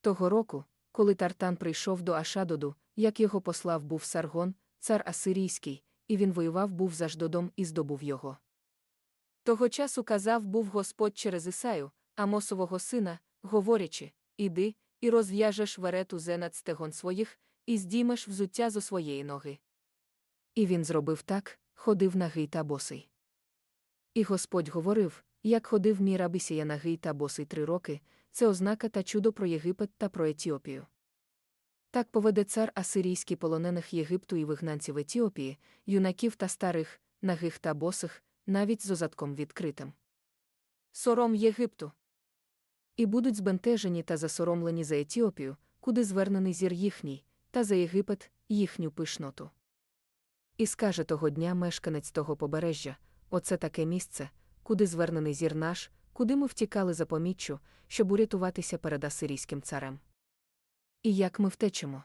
Того року, коли Тартан прийшов до Ашадоду, як його послав був Саргон, цар Асирійський, і він воював був за Ждодом і здобув його. Того часу казав був Господь через Ісаю, Амосового сина, говорячи: Іди, і розв'яжеш верету зенат стегон своїх, і здіймеш взуття зо своєї ноги. І він зробив так, ходив нагий та босий. І Господь говорив, як ходив мій рабисія нагий та босий три роки, це ознака та чудо про Єгипет та про Етіопію. Так поведе цар асирійський полонених Єгипту і вигнанців Етіопії, юнаків та старих, нагих та босих, навіть з озадком відкритим. Сором Єгипту. І будуть збентежені та засоромлені за Етіопію, куди звернений зір їхній, та за Єгипет їхню пишноту. І скаже того дня мешканець того побережжя оце таке місце, куди звернений зір наш, куди ми втікали за поміччю, щоб урятуватися перед асирійським царем. І як ми втечемо?